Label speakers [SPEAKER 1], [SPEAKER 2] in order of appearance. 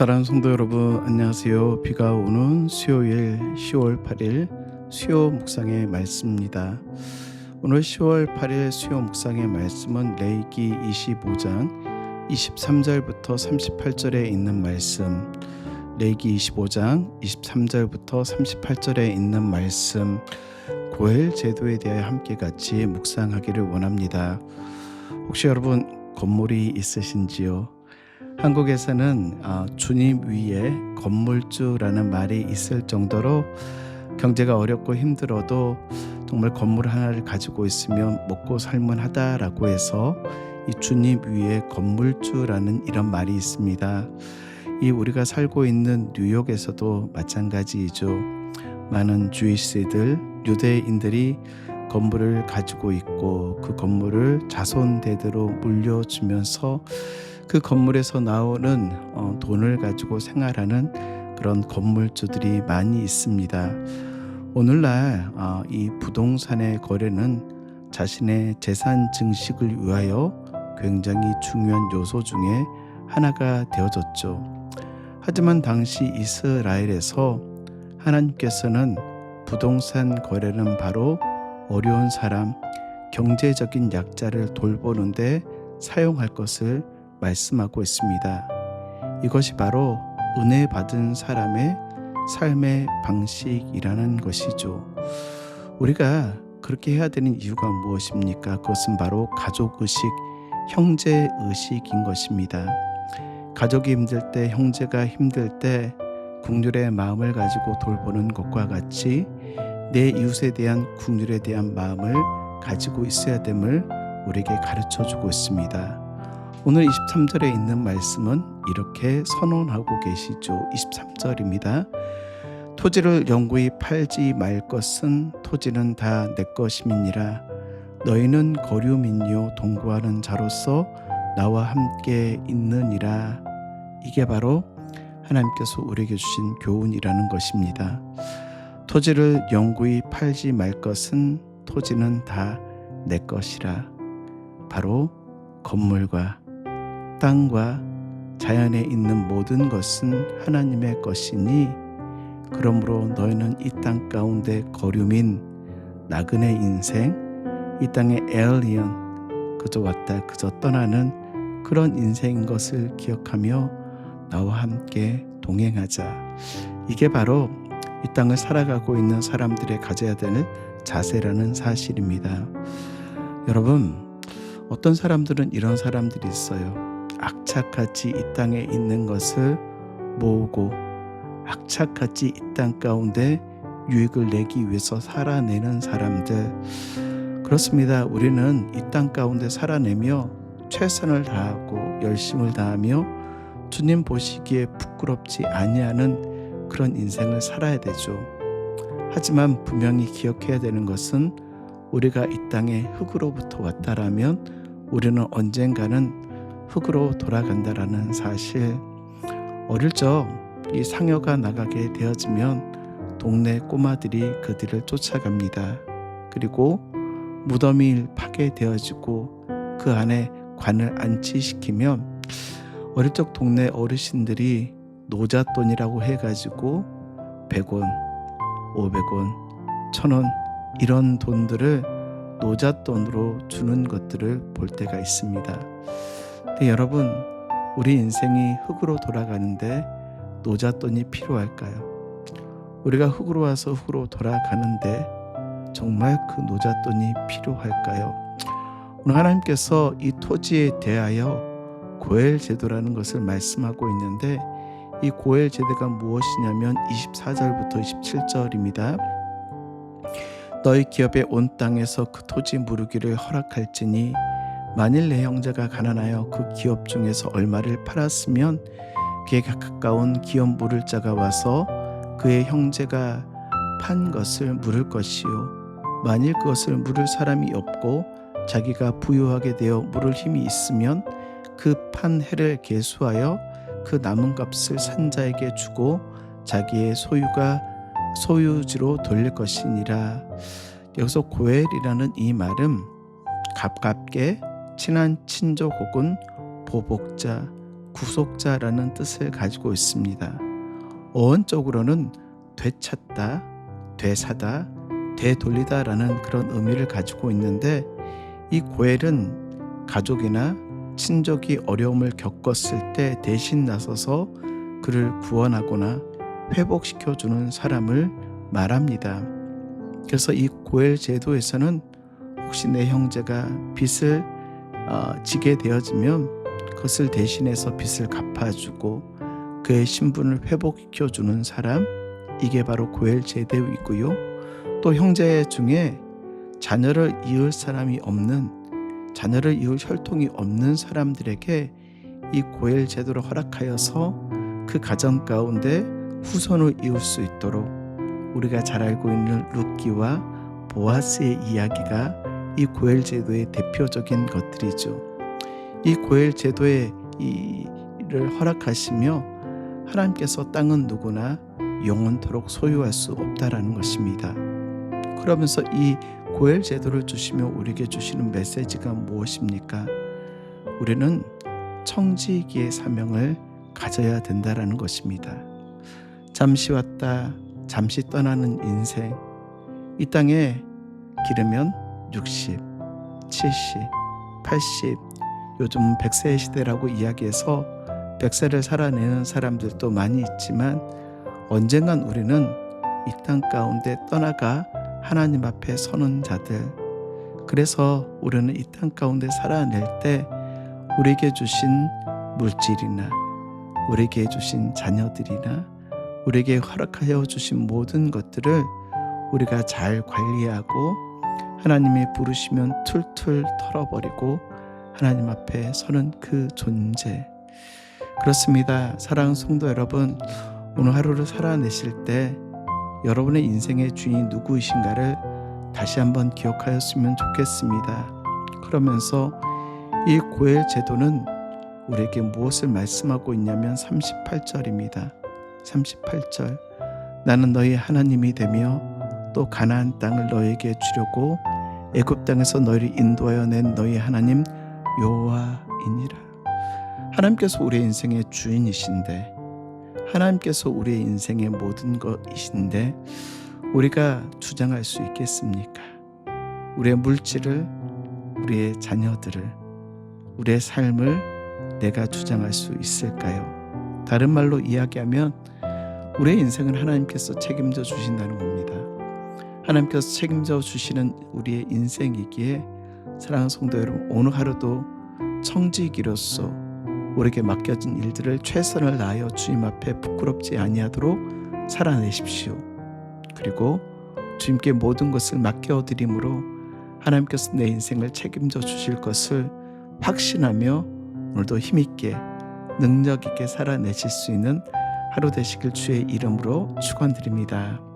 [SPEAKER 1] 사랑하는 성도 여러분 안녕하세요. 비가 오는 수요일 10월 8일 수요 묵상의 말씀입니다. 오늘 10월 8일 수요 묵상의 말씀은 레이기 25장 23절부터 38절에 있는 말씀 레이기 25장 23절부터 38절에 있는 말씀 고엘 제도에 대해 함께 같이 묵상하기를 원합니다. 혹시 여러분 건물이 있으신지요? 한국에서는 어, 주님 위에 건물주라는 말이 있을 정도로 경제가 어렵고 힘들어도 정말 건물 하나를 가지고 있으면 먹고 살만하다라고 해서 이 주님 위에 건물주라는 이런 말이 있습니다. 이 우리가 살고 있는 뉴욕에서도 마찬가지이죠. 많은 주이스들, 유대인들이 건물을 가지고 있고 그 건물을 자손 대대로 물려주면서 그 건물에서 나오는 어, 돈을 가지고 생활하는 그런 건물주들이 많이 있습니다. 오늘날 어, 이 부동산의 거래는 자신의 재산 증식을 위하여 굉장히 중요한 요소 중에 하나가 되어졌죠. 하지만 당시 이스라엘에서 하나님께서는 부동산 거래는 바로 어려운 사람, 경제적인 약자를 돌보는데 사용할 것을 말씀하고 있습니다. 이것이 바로 은혜 받은 사람의 삶의 방식이라는 것이죠. 우리가 그렇게 해야 되는 이유가 무엇입니까? 그것은 바로 가족 의식, 형제 의식인 것입니다. 가족이 힘들 때, 형제가 힘들 때 국률의 마음을 가지고 돌보는 것과 같이 내 이웃에 대한 국률에 대한 마음을 가지고 있어야 됨을 우리에게 가르쳐 주고 있습니다. 오늘 23절에 있는 말씀은 이렇게 선언하고 계시죠. 23절입니다. 토지를 영구히 팔지 말 것은 토지는 다 내 것임이니라. 너희는 거류민요 동거하는 자로서 나와 함께 있느니라. 이게 바로 하나님께서 우리에게 주신 교훈이라는 것입니다. 토지를 영구히 팔지 말 것은 토지는 다 내 것이라. 바로 건물과 땅과 자연에 있는 모든 것은 하나님의 것이니 그러므로 너희는 이 땅 가운데 거류민 나그네 인생 이 땅의 에얼리언 그저 왔다 그저 떠나는 그런 인생인 것을 기억하며 나와 함께 동행하자. 이게 바로 이 땅을 살아가고 있는 사람들의 가져야 되는 자세라는 사실입니다. 여러분 어떤 사람들은 이런 사람들이 있어요 악착같이 이 땅에 있는 것을 모으고 악착같이 이 땅 가운데 유익을 내기 위해서 살아내는 사람들 그렇습니다. 우리는 이 땅 가운데 살아내며 최선을 다하고 열심을 다하며 주님 보시기에 부끄럽지 아니하는 그런 인생을 살아야 되죠. 하지만 분명히 기억해야 되는 것은 우리가 이 땅에 흙으로부터 왔다라면 우리는 언젠가는 흙으로 돌아간다라는 사실 어릴 적 이 상여가 나가게 되어지면 동네 꼬마들이 그들을 쫓아갑니다. 그리고 무덤이 파괴되어지고 그 안에 관을 안치시키면 어릴 적 동네 어르신들이 노잣돈이라고 해가지고 100원, 500원, 1000원 이런 돈들을 노잣돈으로 주는 것들을 볼 때가 있습니다. 네, 여러분, 우리 인생이 흙으로 돌아가는데 노잣돈이 필요할까요? 우리가 흙으로 와서 흙으로 돌아가는데 정말 그 노잣돈이 필요할까요? 오늘 하나님께서 이 토지에 대하여 고엘 제도라는 것을 말씀하고 있는데 이 고엘 제도가 무엇이냐면 24절부터 27절입니다. 너희 기업의 온 땅에서 그 토지 무르기를 허락할지니 만일 내 형제가 가난하여 그 기업 중에서 얼마를 팔았으면 그에 가까운 기업 물을 자가 와서 그의 형제가 판 것을 물을 것이요. 만일 그것을 물을 사람이 없고 자기가 부유하게 되어 물을 힘이 있으면 그 판 해를 계수하여 그 남은 값을 산 자에게 주고 자기의 소유가 소유지로 돌릴 것이니라. 여기서 고엘이라는 이 말은 가깝게 친한 친족 혹은 보복자 구속자라는 뜻을 가지고 있습니다. 어원적으로는 되찾다, 되사다, 되돌리다라는 그런 의미를 가지고 있는데 이 고엘은 가족이나 친족이 어려움을 겪었을 때 대신 나서서 그를 구원하거나 회복시켜 주는 사람을 말합니다. 그래서 이 고엘 제도에서는 혹시 내 형제가 빚을 어, 지게 되어지면 그것을 대신해서 빚을 갚아주고 그의 신분을 회복시켜 주는 사람 이게 바로 고엘 제도이고요. 또 형제 중에 자녀를 이을 사람이 없는 자녀를 이을 혈통이 없는 사람들에게 이 고엘 제도를 허락하여서 그 가정 가운데 후손을 이을 수 있도록 우리가 잘 알고 있는 룻기와 보아스의 이야기가 이 고엘 제도의 대표적인 것들이죠. 이 고엘 제도의 이를 허락하시며 하나님께서 땅은 누구나 영원토록 소유할 수 없다라는 것입니다. 그러면서 이 고엘 제도를 주시며 우리에게 주시는 메시지가 무엇입니까? 우리는 청지기의 사명을 가져야 된다라는 것입니다. 잠시 왔다 잠시 떠나는 인생 이 땅에 기르면 60, 70, 80 요즘 100세 시대라고 이야기해서 100세를 살아내는 사람들도 많이 있지만 언젠간 우리는 이 땅 가운데 떠나가 하나님 앞에 서는 자들. 그래서 우리는 이 땅 가운데 살아낼 때 우리에게 주신 물질이나 우리에게 주신 자녀들이나 우리에게 허락하여 주신 모든 것들을 우리가 잘 관리하고 하나님이 부르시면 툴툴 털어버리고 하나님 앞에 서는 그 존재. 그렇습니다. 사랑하는 성도 여러분, 오늘 하루를 살아내실 때 여러분의 인생의 주인이 누구이신가를 다시 한번 기억하였으면 좋겠습니다. 그러면서 이 고엘 제도는 우리에게 무엇을 말씀하고 있냐면 38절입니다. 38절 나는 너희 하나님이 되며 또 가나안 땅을 너에게 주려고 애굽 땅에서 너희를 인도하여 낸 너희 하나님 여호와이니라. 하나님께서 우리의 인생의 주인이신데 하나님께서 우리의 인생의 모든 것이신데 우리가 주장할 수 있겠습니까? 우리의 물질을 우리의 자녀들을 우리의 삶을 내가 주장할 수 있을까요? 다른 말로 이야기하면 우리의 인생을 하나님께서 책임져 주신다는 겁니다. 하나님께서 책임져 주시는 우리의 인생이기에 사랑하는 성도 여러분 오늘 하루도 청지기로서 우리에게 맡겨진 일들을 최선을 다하여 주님 앞에 부끄럽지 아니하도록 살아내십시오. 그리고 주님께 모든 것을 맡겨드림으로 하나님께서 내 인생을 책임져 주실 것을 확신하며 오늘도 힘있게 능력 있게 살아내실 수 있는 하루 되시길 주의 이름으로 축원드립니다.